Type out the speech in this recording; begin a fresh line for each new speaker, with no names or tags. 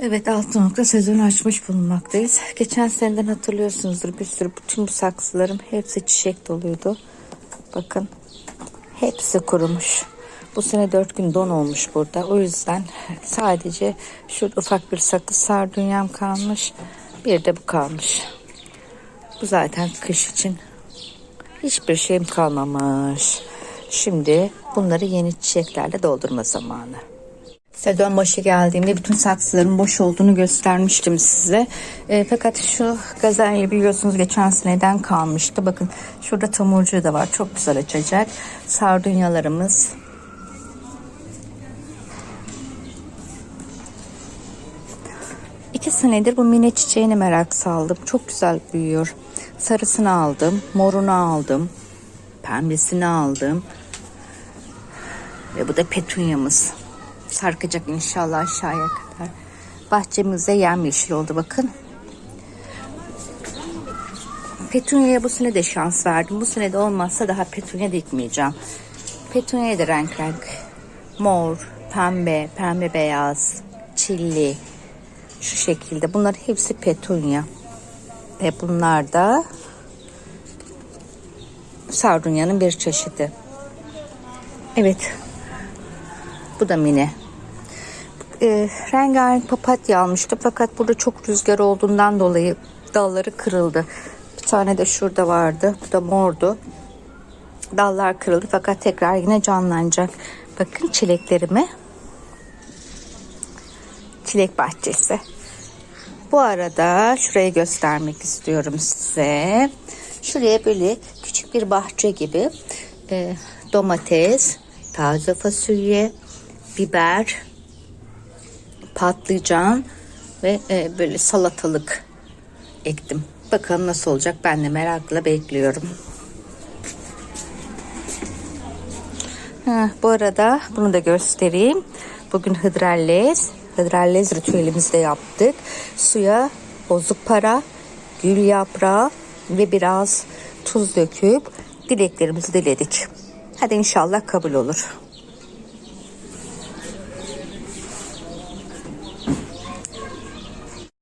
Evet Altınok'ta sezonu açmış bulunmaktayız. Geçen seneden hatırlıyorsunuzdur bir sürü bütün bu saksılarım hepsi çiçek doluydu. Bakın hepsi kurumuş. Bu sene dört gün don olmuş burada. O yüzden sadece şurada ufak bir sakız sardunyam kalmış. Bir de bu kalmış. Bu zaten kış için hiçbir şeyim kalmamış. Şimdi bunları yeni çiçeklerle doldurma zamanı. Sezon başı geldiğimde bütün saksıların boş olduğunu göstermiştim size. E, fakat şu gazelye biliyorsunuz geçen seneden kalmıştı. Bakın şurada tomurcuğu da var. Çok güzel açacak. Sardunyalarımız. İki senedir bu mine çiçeğine merak saldım. Çok güzel büyüyor. Sarısını aldım. Morunu aldım. Pembesini aldım. Ve bu da petunyamız sarkacak inşallah aşağıya kadar. Bahçemizde yemyeşil oldu bakın. Petunya'ya bu sene de şans verdim. Bu sene de olmazsa daha petunya dikmeyeceğim. Petunya'ya da renk renk. Mor, pembe, pembe beyaz, çilli. Şu şekilde. Bunlar hepsi petunya. Ve bunlar da sardunya'nın bir çeşidi. Evet. Bu da mini e, rengarenk papatya almıştım fakat burada çok rüzgar olduğundan dolayı dalları kırıldı. Bir tane de şurada vardı. Bu da mordu. Dallar kırıldı fakat tekrar yine canlanacak. Bakın çileklerime. Çilek bahçesi. Bu arada şurayı göstermek istiyorum size. Şuraya böyle küçük bir bahçe gibi e, domates, taze fasulye, biber, patlıcan ve e, böyle salatalık ektim. Bakalım nasıl olacak ben de merakla bekliyorum. Ha, bu arada bunu da göstereyim. Bugün hıdrallez, hıdrallez ritüelimizi de yaptık. Suya bozuk para, gül yaprağı ve biraz tuz döküp dileklerimizi diledik. Hadi inşallah kabul olur.